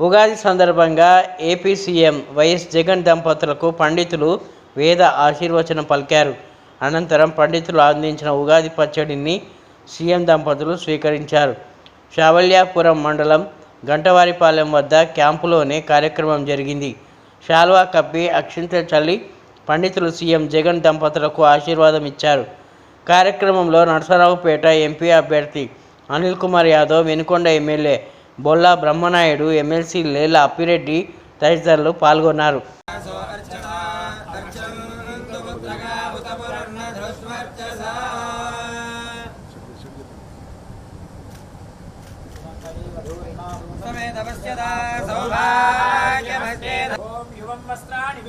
ఉగాది సందర్భంగా AP CM YS Jagan దంపతులకు పండితులు వేద ఆశీర్వచనం పలికారు. అనంతరం పండితులు అందించిన ఉగాది పచ్చడిని సీఎం దంపతులు స్వీకరించారు. శావల్యాపురం మండలం గంటవారిపాలెం వద్ద క్యాంపులోనే కార్యక్రమం జరిగింది. శాల్వా కప్పి అక్షింతలు చల్లి పండితులు సీఎం జగన్ దంపతులకు ఆశీర్వాదం ఇచ్చారు. కార్యక్రమంలో నరసరావుపేట ఎంపీ అభ్యర్థి అనిల్ కుమార్ యాదవ్ వెనుకొండ ఎమ్మెల్యే బొల్లా బ్రహ్మనాయుడు ఎమ్మెల్సీ లేల అప్పిరెడ్డి తదితరులు పాల్గొన్నారు. ఓం యువం వస్త్రాణి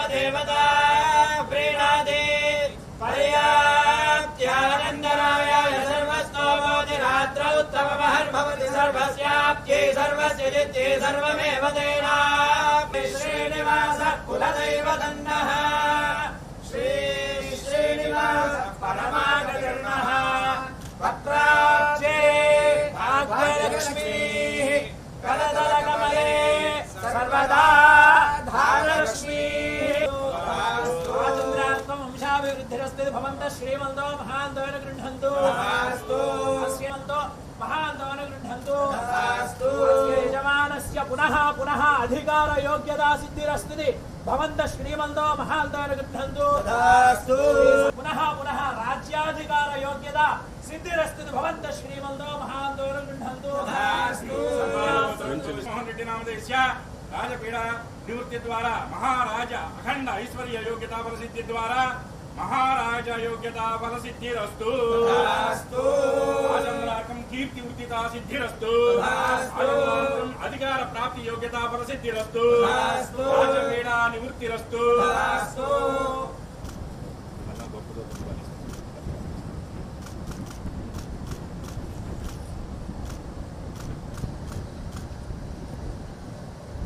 देवदेवता प्रीणादे पर्याप्त्यानन्दरायाय सर्वस्तोमोतिरात्र उत्तममहर्भवति सर्वस्याप्त्यै सर्वस्य जित्ये सर्वमेव तेना श्रीनिवासः कुलदैवदन्नः श्री सर्वदा వంశాభివృద్ధిరస్తి భవంత శ్రీమంతో మహాంతోన గృహంతు శ్రీమంతో మహాంతోన గృహంతు యజమానస్య పునః పునః అధికార యోగ్యతా సిద్ధిరస్తి భవంత శ్రీమంతో మహాంతోన గృహంతు పునః పునః రాజ్యాధికార యోగ్యత సిద్ధిరస్తి భవంత శ్రీమంతో మహాంతోన గృహంతు మోహన్ రెడ్డి నామదేశ్య రాజపీడ నివృత్తి ద్వారా మహారాజ అఖండ ఐశ్వర్య యోగ్యతా ఫలసిద్ధి ద్వారా మహారాజ యోగ్యతా ఫలసిద్ధిరస్తు రాజమ్రాకం కీర్తి వృత్తితా సిద్ధిరస్తు అధికార ప్రాప్తి యోగ్యతా ఫలసిద్ధిరస్తు రాజపీడ నివృత్తిరస్తు